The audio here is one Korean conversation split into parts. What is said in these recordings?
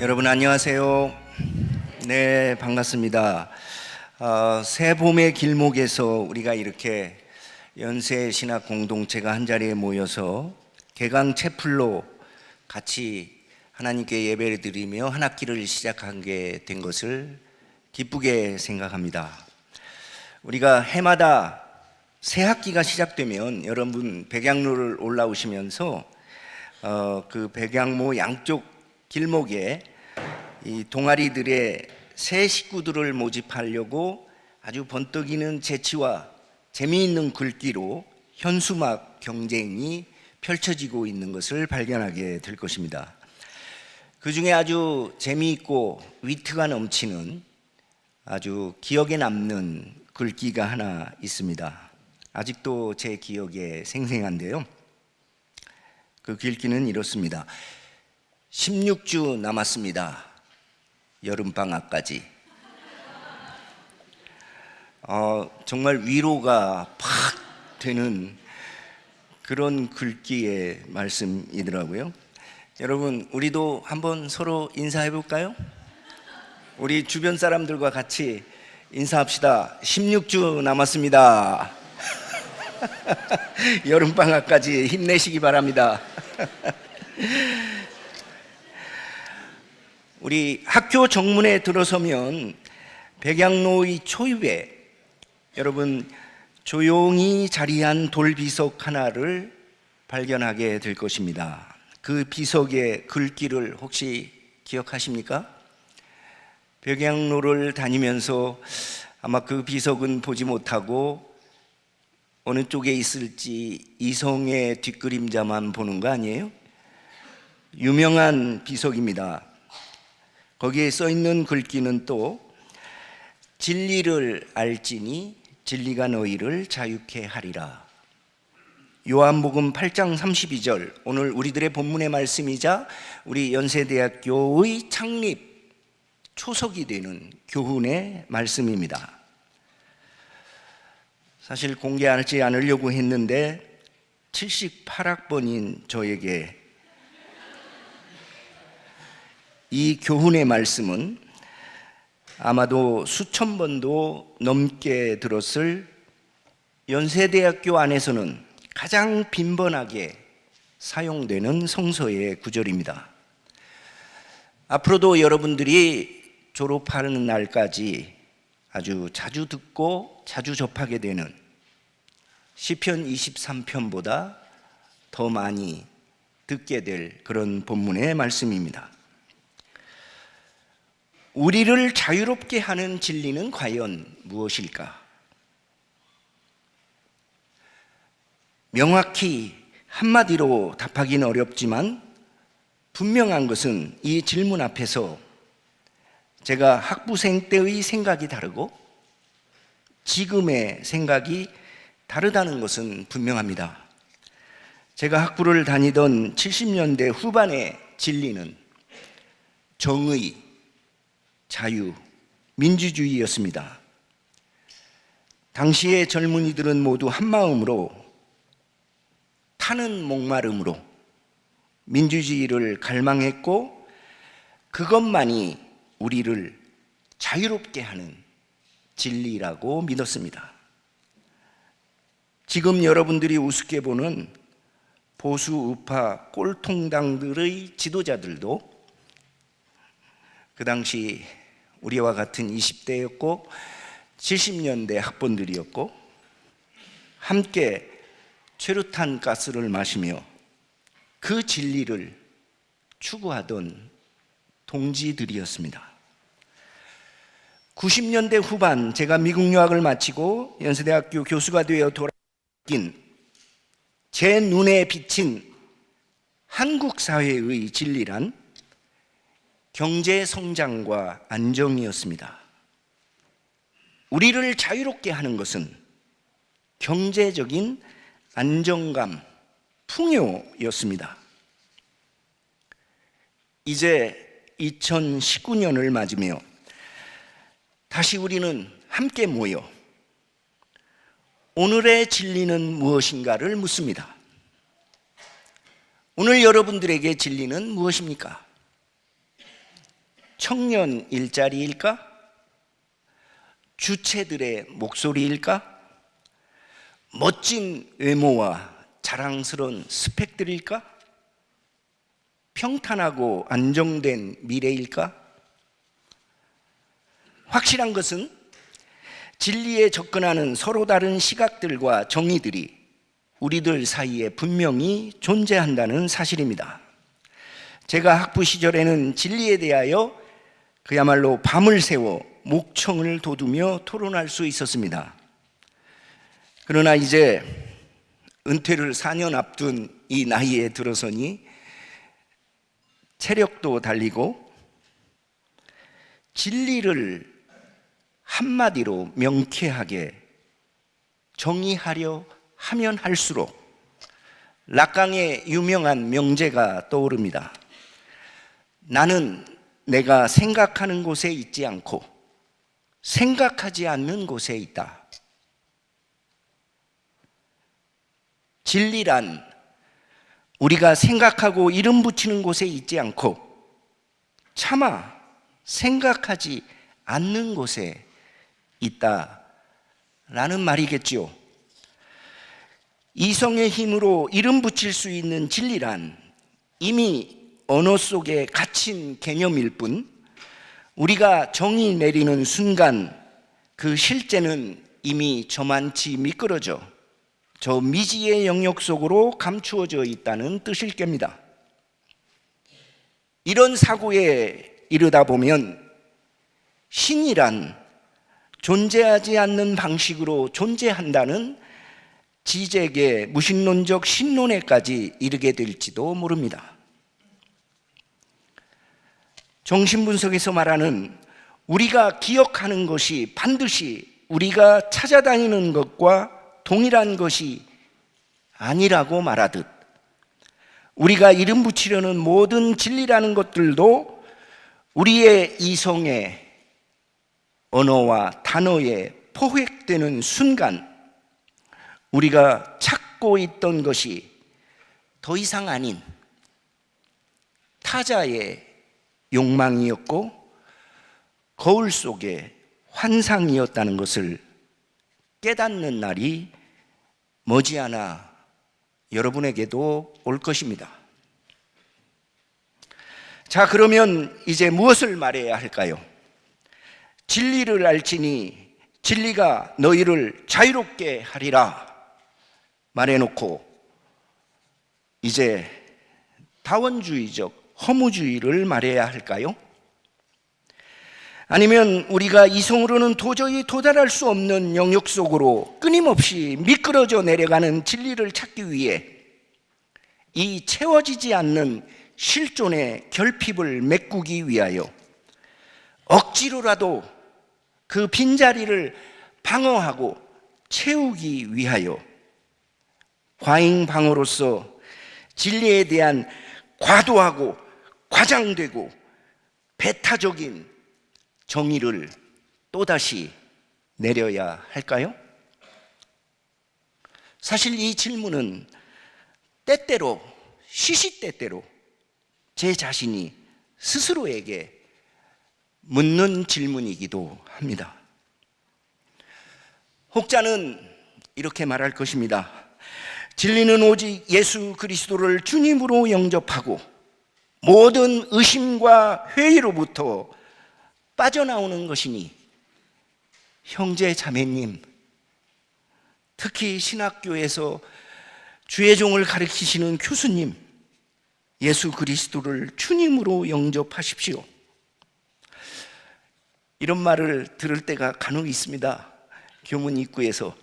여러분 안녕하세요. 네 반갑습니다. 어, 새 봄의 길목에서 우리가 이렇게 연세 신학 공동체가 한 자리에 모여서 개강 채플로 같이 하나님께 예배를 드리며 한 학기를 시작하게 된 것을 기쁘게 생각합니다. 우리가 해마다 새 학기가 시작되면 여러분 백양로를 올라오시면서 어, 그 백양모 양쪽 길목에 이 동아리들의 새 식구들을 모집하려고 아주 번뜩이는 재치와 재미있는 글귀로 현수막 경쟁이 펼쳐지고 있는 것을 발견하게 될 것입니다. 그 중에 아주 재미있고 위트가 넘치는 아주 기억에 남는 글귀가 하나 있습니다. 아직도 제 기억에 생생한데요. 그 글귀는 이렇습니다. 16주 남았습니다. 여름방학까지. 어, 정말 위로가 팍 되는 그런 글귀의 말씀이더라고요. 여러분, 우리도 한번 서로 인사해 볼까요? 우리 주변 사람들과 같이 인사합시다. 16주 남았습니다. 여름방학까지 힘내시기 바랍니다. 우리 학교 정문에 들어서면 백양로의 초입에 여러분 조용히 자리한 돌비석 하나를 발견하게 될 것입니다. 그 비석의 글귀를 혹시 기억하십니까? 백양로를 다니면서 아마 그 비석은 보지 못하고 어느 쪽에 있을지 이성의 뒷그림자만 보는 거 아니에요? 유명한 비석입니다. 거기에 써 있는 글귀는 또 진리를 알지니 진리가 너희를 자유케 하리라. 요한복음 8장 32절 오늘 우리들의 본문의 말씀이자 우리 연세대학교의 창립 초석이 되는 교훈의 말씀입니다. 사실 공개하지 않으려고 했는데 78학번인 저에게 이 교훈의 말씀은 아마도 수천 번도 넘게 들었을 연세대학교 안에서는 가장 빈번하게 사용되는 성서의 구절입니다. 앞으로도 여러분들이 졸업하는 날까지 아주 자주 듣고 자주 접하게 되는 시편 23편보다 더 많이 듣게 될 그런 본문의 말씀입니다. 우리를 자유롭게 하는 진리는 과연 무엇일까? 명확히 한마디로 답하기는 어렵지만 분명한 것은 이 질문 앞에서 제가 학부생 때의 생각이 다르고 지금의 생각이 다르다는 것은 분명합니다. 제가 학부를 다니던 70년대 후반의 진리는 정의, 자유, 민주주의였습니다. 당시의 젊은이들은 모두 한마음으로 타는 목마름으로 민주주의를 갈망했고 그것만이 우리를 자유롭게 하는 진리라고 믿었습니다. 지금 여러분들이 우습게 보는 보수 우파 꼴통당들의 지도자들도 그 당시 우리와 같은 20대였고 70년대 학번들이었고 함께 최루탄 가스를 마시며 그 진리를 추구하던 동지들이었습니다. 90년대 후반 제가 미국 유학을 마치고 연세대학교 교수가 되어 돌아긴 제 눈에 비친 한국 사회의 진리란 경제 성장과 안정이었습니다. 우리를 자유롭게 하는 것은 경제적인 안정감, 풍요였습니다. 이제 2019년을 맞으며 다시 우리는 함께 모여 오늘의 진리는 무엇인가를 묻습니다. 오늘 여러분들에게 진리는 무엇입니까? 청년 일자리일까? 주체들의 목소리일까? 멋진 외모와 자랑스러운 스펙들일까? 평탄하고 안정된 미래일까? 확실한 것은 진리에 접근하는 서로 다른 시각들과 정의들이 우리들 사이에 분명히 존재한다는 사실입니다. 제가 학부 시절에는 진리에 대하여 그야말로 밤을 새워 목청을 돋우며 토론할 수 있었습니다. 그러나 이제 은퇴를 4년 앞둔 이 나이에 들어서니 체력도 달리고 진리를 한마디로 명쾌하게 정의하려 하면 할수록 락강의 유명한 명제가 떠오릅니다. 나는 내가 생각하는 곳에 있지 않고 생각하지 않는 곳에 있다. 진리란 우리가 생각하고 이름 붙이는 곳에 있지 않고 차마 생각하지 않는 곳에 있다 라는 말이겠지요. 이성의 힘으로 이름 붙일 수 있는 진리란 이미 언어 속에 갇힌 개념일 뿐 우리가 정의 내리는 순간 그 실제는 이미 저만치 미끄러져 저 미지의 영역 속으로 감추어져 있다는 뜻일 겁니다. 이런 사고에 이르다 보면 신이란 존재하지 않는 방식으로 존재한다는 지적의 무신론적 신론에까지 이르게 될지도 모릅니다. 정신분석에서 말하는 우리가 기억하는 것이 반드시 우리가 찾아다니는 것과 동일한 것이 아니라고 말하듯 우리가 이름 붙이려는 모든 진리라는 것들도 우리의 이성의 언어와 단어에 포획되는 순간 우리가 찾고 있던 것이 더 이상 아닌 타자의 욕망이었고 거울 속의 환상이었다는 것을 깨닫는 날이 머지않아 여러분에게도 올 것입니다. 자, 그러면 이제 무엇을 말해야 할까요? 진리를 알지니 진리가 너희를 자유롭게 하리라 말해놓고 이제 다원주의적 허무주의를 말해야 할까요? 아니면 우리가 이성으로는 도저히 도달할 수 없는 영역 속으로 끊임없이 미끄러져 내려가는 진리를 찾기 위해 이 채워지지 않는 실존의 결핍을 메꾸기 위하여 억지로라도 그 빈자리를 방어하고 채우기 위하여 과잉 방어로서 진리에 대한 과도하고 과장되고 배타적인 정의를 또다시 내려야 할까요? 사실 이 질문은 때때로 시시때때로 제 자신이 스스로에게 묻는 질문이기도 합니다. 혹자는 이렇게 말할 것입니다. 진리는 오직 예수 그리스도를 주님으로 영접하고 모든 의심과 회의로부터 빠져나오는 것이니 형제 자매님 특히 신학교에서 주의 종을 가르치시는 교수님 예수 그리스도를 주님으로 영접하십시오. 이런 말을 들을 때가 간혹 있습니다. 교문 입구에서.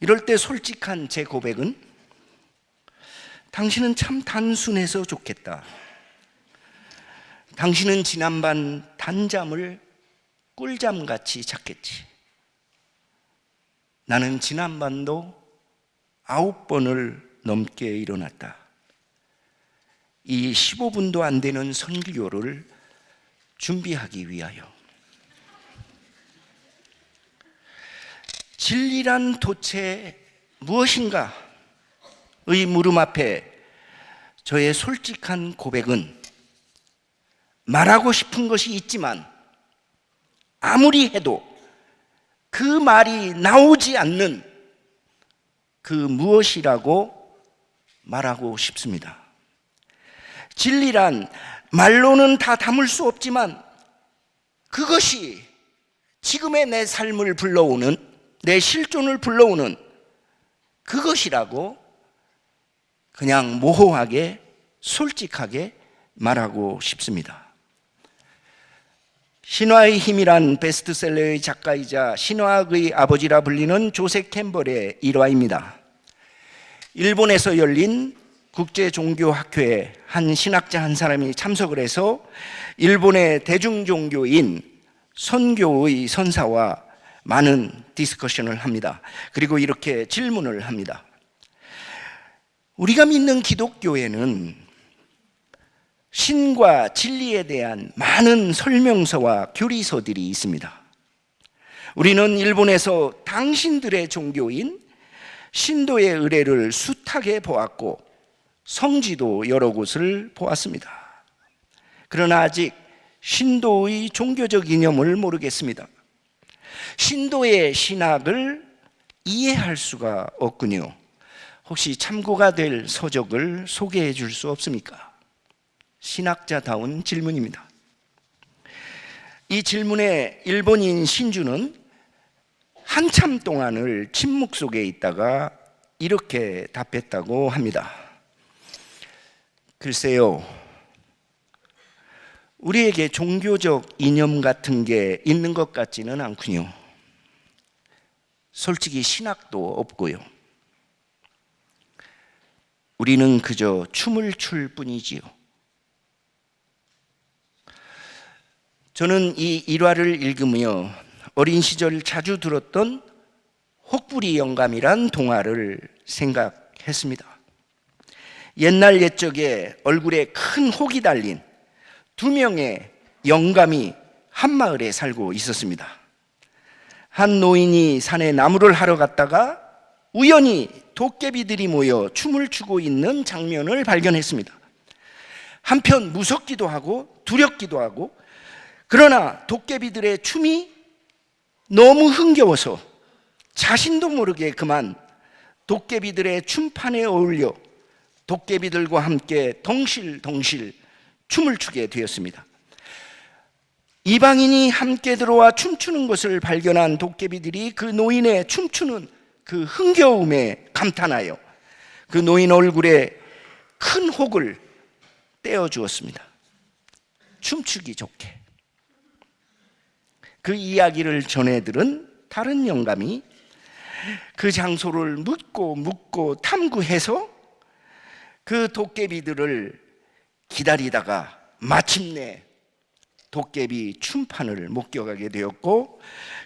이럴 때 솔직한 제 고백은 당신은 참 단순해서 좋겠다. 당신은 지난밤 단잠을 꿀잠같이 잤겠지. 나는 지난밤도 아홉 번을 넘게 일어났다. 이 15분도 안 되는 선교를 준비하기 위하여. 진리란 도체 무엇인가? 의 물음 앞에 저의 솔직한 고백은 말하고 싶은 것이 있지만 아무리 해도 그 말이 나오지 않는 그 무엇이라고 말하고 싶습니다. 진리란 말로는 다 담을 수 없지만 그것이 지금의 내 삶을 불러오는 내 실존을 불러오는 그것이라고 그냥 모호하게 솔직하게 말하고 싶습니다. 신화의 힘이란 베스트셀러의 작가이자 신화학의 아버지라 불리는 조세 캠벌의 일화입니다. 일본에서 열린 국제 종교 학회에 한 신학자 한 사람이 참석을 해서 일본의 대중 종교인 선교의 선사와 많은 디스커션을 합니다. 그리고 이렇게 질문을 합니다. 우리가 믿는 기독교에는 신과 진리에 대한 많은 설명서와 교리서들이 있습니다. 우리는 일본에서 당신들의 종교인 신도의 의뢰를 숱하게 보았고 성지도 여러 곳을 보았습니다. 그러나 아직 신도의 종교적 이념을 모르겠습니다. 신도의 신학을 이해할 수가 없군요. 혹시 참고가 될 서적을 소개해 줄 수 없습니까? 신학자다운 질문입니다. 이 질문에 일본인 신주는 한참 동안을 침묵 속에 있다가 이렇게 답했다고 합니다. 글쎄요, 우리에게 종교적 이념 같은 게 있는 것 같지는 않군요. 솔직히 신학도 없고요. 우리는 그저 춤을 출 뿐이지요. 저는 이 일화를 읽으며 어린 시절 자주 들었던 혹부리 영감이란 동화를 생각했습니다. 옛날 옛적에 얼굴에 큰 혹이 달린 두 명의 영감이 한 마을에 살고 있었습니다. 한 노인이 산에 나무를 하러 갔다가 우연히 도깨비들이 모여 춤을 추고 있는 장면을 발견했습니다. 한편 무섭기도 하고 두렵기도 하고 그러나 도깨비들의 춤이 너무 흥겨워서 자신도 모르게 그만 도깨비들의 춤판에 어울려 도깨비들과 함께 덩실덩실 춤을 추게 되었습니다. 이방인이 함께 들어와 춤추는 것을 발견한 도깨비들이 그 노인의 춤추는 그 흥겨움에 감탄하여 그 노인 얼굴에 큰 혹을 떼어 주었습니다. 춤추기 좋게. 그 이야기를 전해 들은 다른 영감이 그 장소를 묻고 묻고 탐구해서 그 도깨비들을 기다리다가 마침내 도깨비 춤판을 목격하게 되었고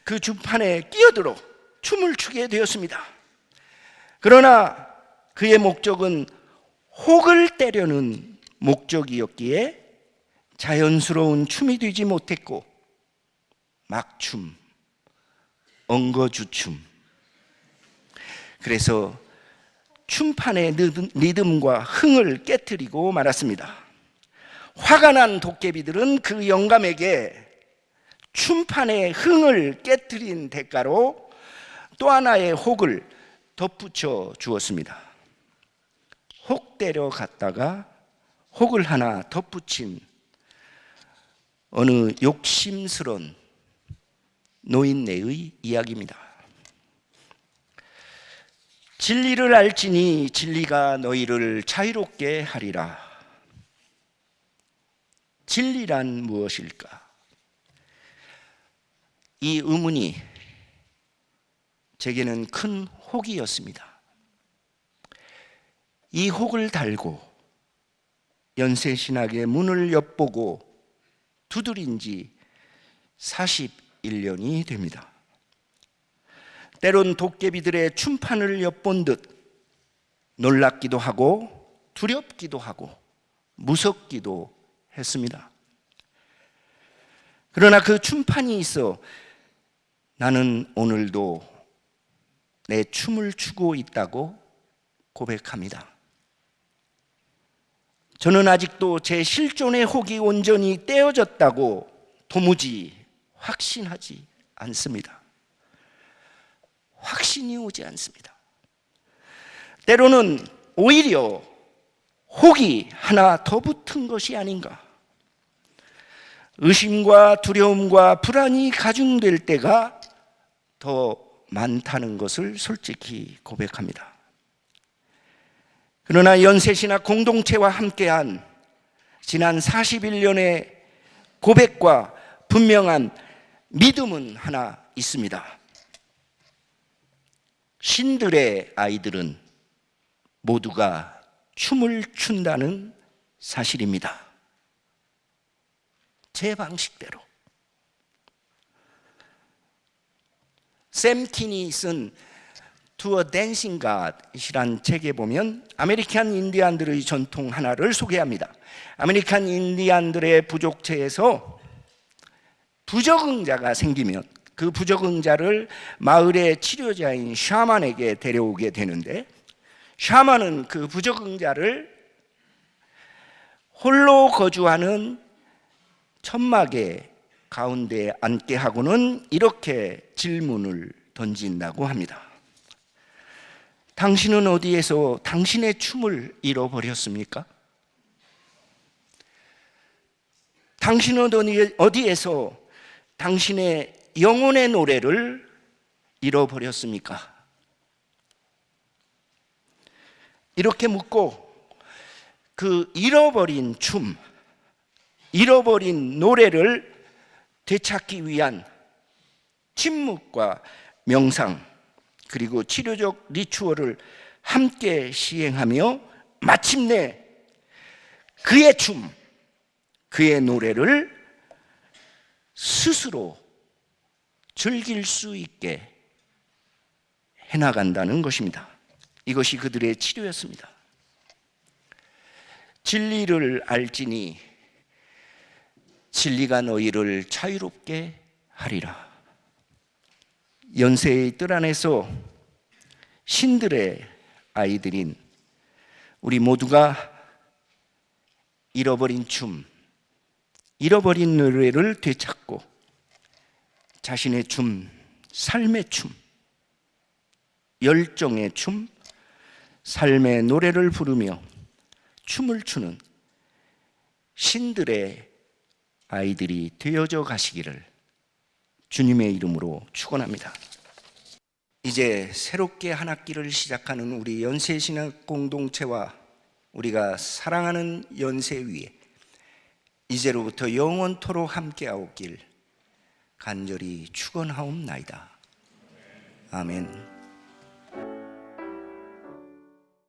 그 춤판에 끼어들어 춤을 추게 되었습니다. 그러나 그의 목적은 혹을 때려는 목적이었기에 자연스러운 춤이 되지 못했고 막춤, 엉거주춤. 그래서 춤판의 리듬과 흥을 깨뜨리고 말았습니다. 화가 난 도깨비들은 그 영감에게 춤판의 흥을 깨뜨린 대가로 또 하나의 혹을 덧붙여 주었습니다. 혹 때려 갔다가 혹을 하나 덧붙인 어느 욕심스런 노인네의 이야기입니다. 진리를 알지니 진리가 너희를 자유롭게 하리라. 진리란 무엇일까? 이 의문이 제게는 큰 혹이었습니다. 이 혹을 달고 연세 신학의 문을 엿보고 두드린 지 41년이 됩니다. 때론 도깨비들의 춤판을 엿본 듯 놀랍기도 하고 두렵기도 하고 무섭기도 했습니다. 그러나 그 춤판이 있어 나는 오늘도 내 춤을 추고 있다고 고백합니다. 저는 아직도 제 실존의 혹이 온전히 떼어졌다고 도무지 확신하지 않습니다. 확신이 오지 않습니다. 때로는 오히려 혹이 하나 더 붙은 것이 아닌가. 의심과 두려움과 불안이 가중될 때가 더 많다는 것을 솔직히 고백합니다. 그러나 연세신학 공동체와 함께한 지난 41년의 고백과 분명한 믿음은 하나 있습니다. 신들의 아이들은 모두가 춤을 춘다는 사실입니다. 제 방식대로. 샘 킨이 쓴 a Dancing God이란 책에 보면 아메리칸 인디안들의 전통 하나를 소개합니다. 아메리칸 인디안들의 부족체에서 부적응자가 생기면 그 부적응자를 마을의 치료자인 샤만에게 데려오게 되는데 샤만은 그 부적응자를 홀로 거주하는 천막의 가운데 앉게 하고는 이렇게 질문을 던진다고 합니다. 당신은 어디에서 당신의 춤을 잃어버렸습니까? 당신은 어디- 어디에서 당신의 영혼의 노래를 잃어버렸습니까? 이렇게 묻고 그 잃어버린 춤, 잃어버린 노래를 되찾기 위한 침묵과 명상 그리고 치료적 리추얼을 함께 시행하며 마침내 그의 춤, 그의 노래를 스스로 즐길 수 있게 해나간다는 것입니다. 이것이 그들의 치료였습니다. 진리를 알지니 진리가 너희를 자유롭게 하리라. 연세의 뜰 안에서 신들의 아이들인 우리 모두가 잃어버린 춤, 잃어버린 노래를 되찾고 자신의 춤, 삶의 춤, 열정의 춤, 삶의 노래를 부르며 춤을 추는 신들의 아이들이 되어져 가시기를 주님의 이름으로 축원합니다. 이제 새롭게 한 학기를 시작하는 우리 연세 신학 공동체와 우리가 사랑하는 연세 위에 이제로부터 영원토록 함께하오길 간절히 축원하옵나이다. 아멘.